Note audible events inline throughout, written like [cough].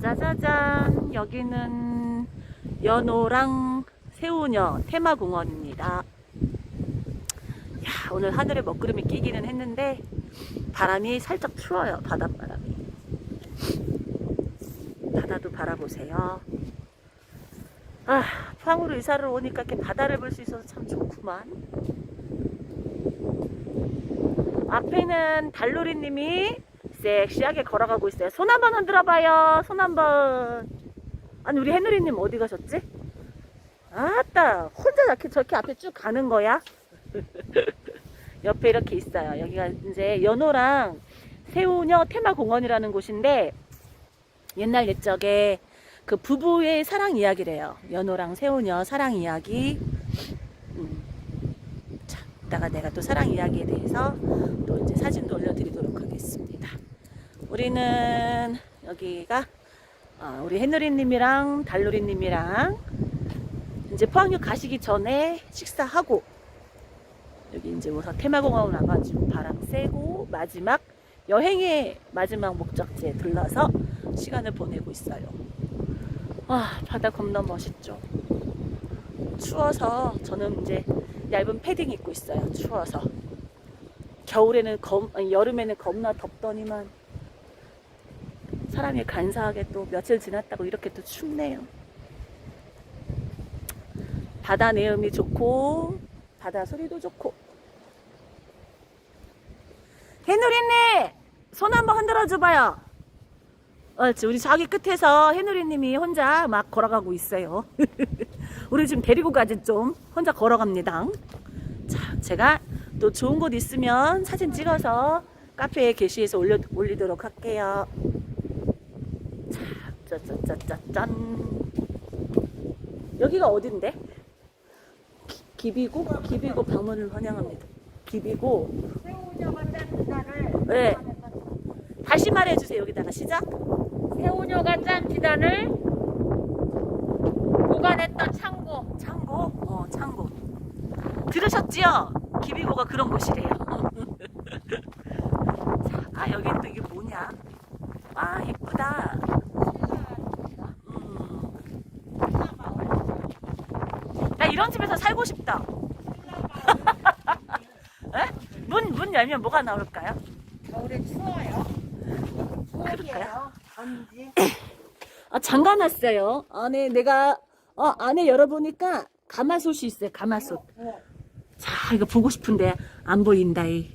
짜자잔 여기는 연호랑 새우녀 테마공원입니다. 야 오늘 하늘에 먹구름이 끼기는 했는데 바람이 살짝 추워요 바닷바람이. 바다도 바라보세요. 아 포항으로 이사를 오니까 이렇게 바다를 볼 수 있어서 참 좋구만. 앞에는 달로리님이 섹시하게 걸어가고 있어요. 손 한번 흔들어 봐요. 손 한번. 아니 우리 해누리님 어디 가셨지? 아따 혼자 저렇게, 저렇게 앞에 쭉 가는 거야? [laughs] 옆에 이렇게 있어요. 여기가 이제 연호랑 새우녀 테마공원이라는 곳인데 옛날 옛적에 그 부부의 사랑 이야기래요. 연호랑 새우녀 사랑 이야기. 음. 자, 이따가 내가 또 사랑 이야기에 대해서 또 이제 사진도 올려드리도록 하겠습니다. 우리는 여기가 어, 우리 해누리님이랑 달누리님이랑 이제 포항역 가시기 전에 식사하고 여기 이제 우선 테마공원 와가지고 바람 쐬고 마지막 여행의 마지막 목적지에 들러서 시간을 보내고 있어요. 아 바다 겁나 멋있죠. 추워서 저는 이제 얇은 패딩 입고 있어요. 추워서 겨울에는 검 여름에는 겁나 덥더니만 사람이 간사하게 또 며칠 지났다고 이렇게 또 춥네요. 바다 내음이 좋고 바다 소리도 좋고 해누리님 손 한번 흔들어 줘봐요. 옳지 우리 저기 끝에서 해누리님이 혼자 막 걸어가고 있어요. [laughs] 우리 지금 데리고 가지 좀 혼자 걸어갑니다. 자 제가 또 좋은 곳 있으면 사진 찍어서 카페에 게시해서 올려, 올리도록 할게요. 자, 짜짜짜짠. 여기가 어딘데? 기- 기비고? 기비고 방문을 환영합니다. 기비고. 네. 다시 말해주세요. 여기다가 시작. 새우녀가 짠 지단을 보관했던 창고 창고? 어, 창고. 들으셨지요? 기비고가 그런 곳이래요. [laughs] 자, 아, 여긴 또 이게 뭐냐? 아, 이쁘다. 음. 집에서 살고 싶다. [laughs] 에? 문, 문 열면 뭐가 나올까요? 겨울에 추워요? 전지 아, 잠가놨어요. 안에 내가, 어, 안에 열어보니까 가마솥이 있어요. 가마솥. 자, 이거 보고 싶은데 안 보인다. 이.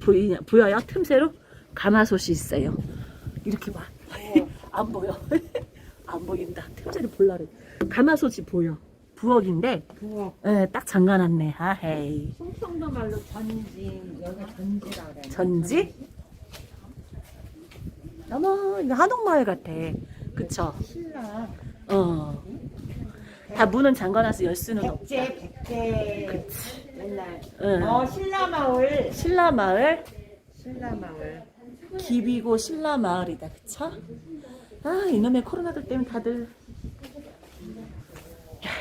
보이냐, 보여요? 틈새로? 가마솥이 있어요. 이렇게 봐. [laughs] 안 보여. [laughs] 안 보인다. 틈새로 볼라래. 가마솥이 보여. 부엌인데, 부엌 예, 딱 잠가놨네. 아, 헤이. 충청도 말로 전지 여기 전지라 그래 전지? 어머, 이거 한옥마을 같아. 그쵸? 신라 어. 다 문은 잠가놔서 열 수는 없다. 백제 백제 맨날 응. 어 신라 마을 신라마을, 신라 마을 기비고 신라마을이다. 그쵸? 아, 이놈의 코로나들 때문에 다들.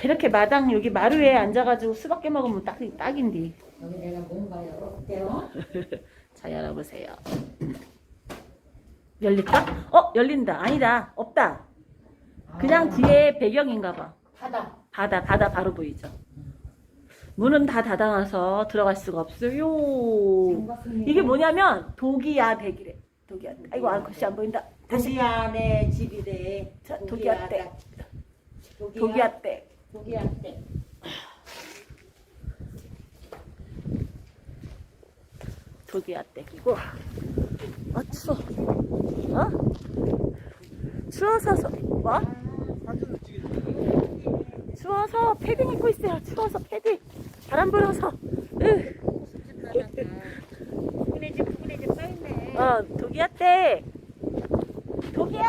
야, 이렇게 마당 여기 마루에 앉아가지고 수박 깨 먹으면 딱, 딱인데. 여기 내가 뭔가요 어때요? [laughs] 자, 열어보세요. 열릴까? 어, 열린다. 아니다. 없다. 그냥 뒤에 배경인가 봐. 바다 바다, 바다 바로 보이죠? 문은 다 닫아놔서 들어갈 수가 없어요. 이게 뭐냐면 독이야 댁이래. 독이야. 아이고, 아, 글씨 안 보인다. 다시. 도기안의 집이래 자, 도기야 댁. 도기야 독이야 댁. 도기야 댁 독이야 댁이고. 아, 추워. 어? 추워서, 서, 뭐? 추워서 패딩 입고 있어요. 추워서 패딩. 바람 불어서. 어, 독이야 댁. [laughs] 독이야.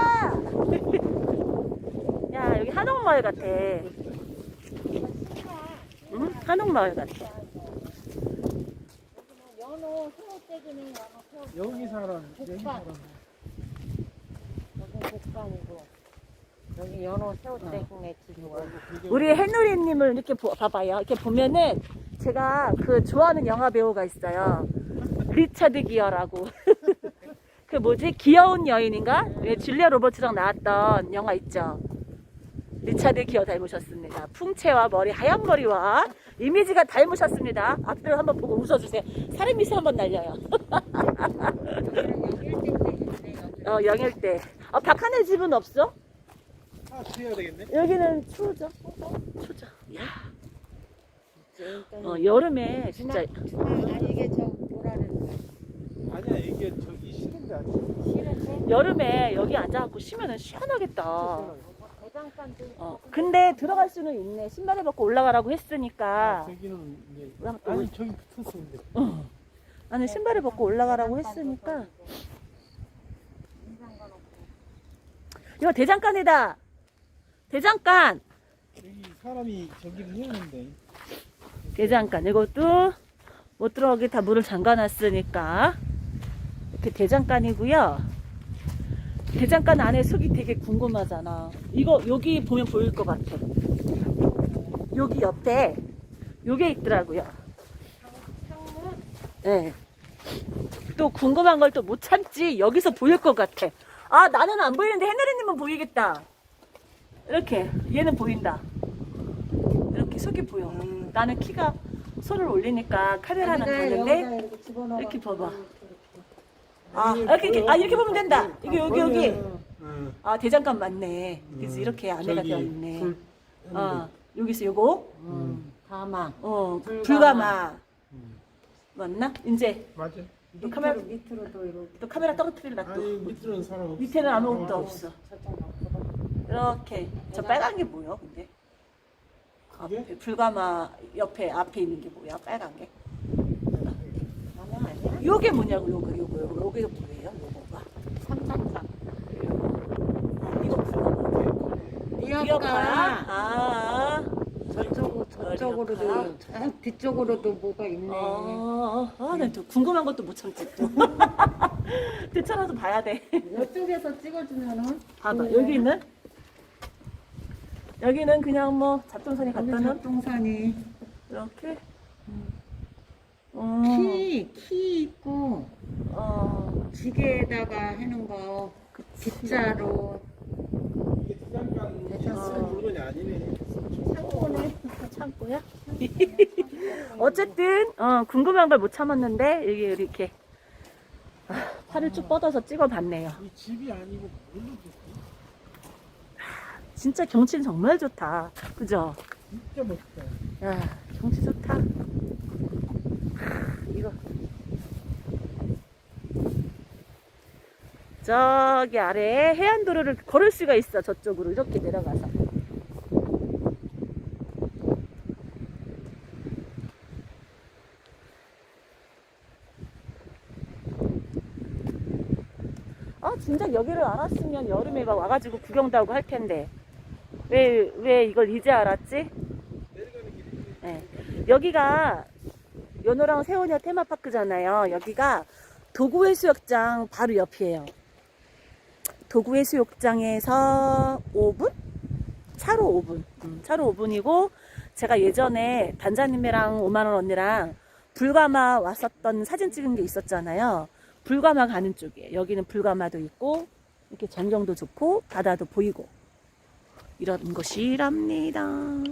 야, 여기 한옥마을 같아. 응? 한옥마을 같아. 연어 새우 떼기는 연어 새우 여기 사람, 여기 사람. 여기 곡간이고 여기 연어 새우 떼기네 집이고 우리 해누리님을 이렇게 보, 봐봐요. 이렇게 보면은 제가 그 좋아하는 영화 배우가 있어요. 리차드 기어라고. [laughs] 그 뭐지 귀여운 여인인가? 왜 줄리아 로버츠랑 나왔던 영화 있죠. 리차드 기어 닮으셨습니다. 풍채와 머리 하얀 머리와 이미지가 닮으셨습니다. 앞뒤로 한번 보고 웃어주세요. 살인 미소 한번 날려요. [laughs] 어 영일대. 어 박하네 집은 없어? 아, 해야 되겠네. 여기는 추우죠. 추우죠. 야. 어 여름에 진짜 아니 이게 저 뭐라는? 아니야, 이게 저기 싫은데 아직. 싫은데? 여름에 여기 앉아갖고 쉬면은 시원하겠다. 어 근데 들어갈 수는 있네. 신발을 벗고 올라가라고 아, 했으니까. 저기는 이제 그냥 또 아니 저기 붙었었는데. 어. 아니 신발을 벗고 올라가라고 했으니까. 이거 대장간이다. 대장간. 여기 사람이 저기를 해오는데. 대장간 이것도 못 들어가게 다 문을 잠가놨으니까 이렇게 대장간이고요. 대장간 안에 속이 되게 궁금하잖아. 이거 여기 보면 보일 것 같아. 여기 옆에 요게 있더라고요. 네. 또 궁금한 걸 또 못 참지 여기서 보일 것 같아. 아 나는 안 보이는데 해내리님은 보이겠다. 이렇게 얘는 보인다. 이렇게 속이 보여. 나는 키가 손을 올리니까 카메라는 보는데 이렇게 봐봐. 아 이렇게, 이렇게 아 이렇게 보면 된다. 이게 여기 여기. 응. 아 대장간 맞네. 그래서 음, 이렇게 안에가 저기 되어 있네. 불- 어 여기서 요거 음, 가마. 어 불가마. 불가마 음. 맞나? 이제 맞아. 또 카메라 밑으로도 이렇게 또 카메라 떨어뜨릴라 또 아니 밑으로는 사람 없어. 밑에는 아무것도 없어. 저쪽 앞으로. 이렇게 저 빨간 게 뭐야 근데? 그게? 앞에 불가마 옆에 앞에 있는 게 뭐야 빨간 게? 요게 뭐냐고 요거 요거 요거 요게 뭐예요? 요거가 삼삼삼. 이거. 리어카. 리어카. 아. 저쪽 저쪽으로도. 저 뒤쪽으로도 뭐가 있네. 아, 아, 난또 궁금한 것도 못 참지 또. [laughs] 되찾아서 봐야 돼. 이쪽에서 찍어주면은 봐봐, 여기 있는? 여기는 그냥 뭐 잡동선이 갖다 놓은 잡동산이 이렇게. 음. 음, 키, 키 있고 어, 지게에다가 해놓은 거 빗자루 이게 대장간 대장간. 물건이 아니네. 창고네. [laughs] 창고야? 어쨌든, 어, 궁금한 걸 못 참았는데, 여기 이렇게. 아, 팔을 쭉 뻗어서 찍어봤네요. 이 집이 아니고 뭘로? 진짜 경치는 정말 좋다. 그죠? 진짜 멋있다. 야, 경치 좋다. 하, 이거. 저기 아래에 해안도로를 걸을 수가 있어. 저쪽으로 이렇게 내려가서. 아, 진작 여기를 알았으면 여름에 막 와가지고 구경도 하고 할 텐데. 왜, 왜 이걸 이제 알았지? 네. 여기가 연호랑 세원이어 테마파크잖아요. 여기가 도구해수욕장 바로 옆이에요. 도구해수욕장에서 5분? 차로 5분. 음, 차로 5분이고 제가 예전에 단자님이랑 5만원 언니랑 불가마 왔었던 사진 찍은 게 있었잖아요. 불가마 가는 쪽이에요. 여기는 불가마도 있고 이렇게 전경도 좋고 바다도 보이고 이런 곳이랍니다.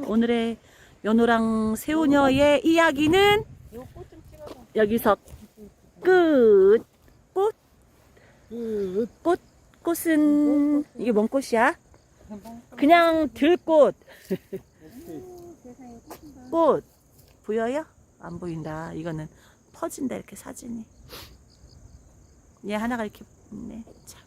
오늘의 연호랑 새우녀의 이야기는 여기서 끝. 꽃, 끝. 꽃, 꽃은 이게 뭔 꽃이야? 그냥 들꽃. 꽃 보여요? 안 보인다. 이거는 퍼진다 이렇게 사진이. 얘 하나가 이렇게 있네. 참.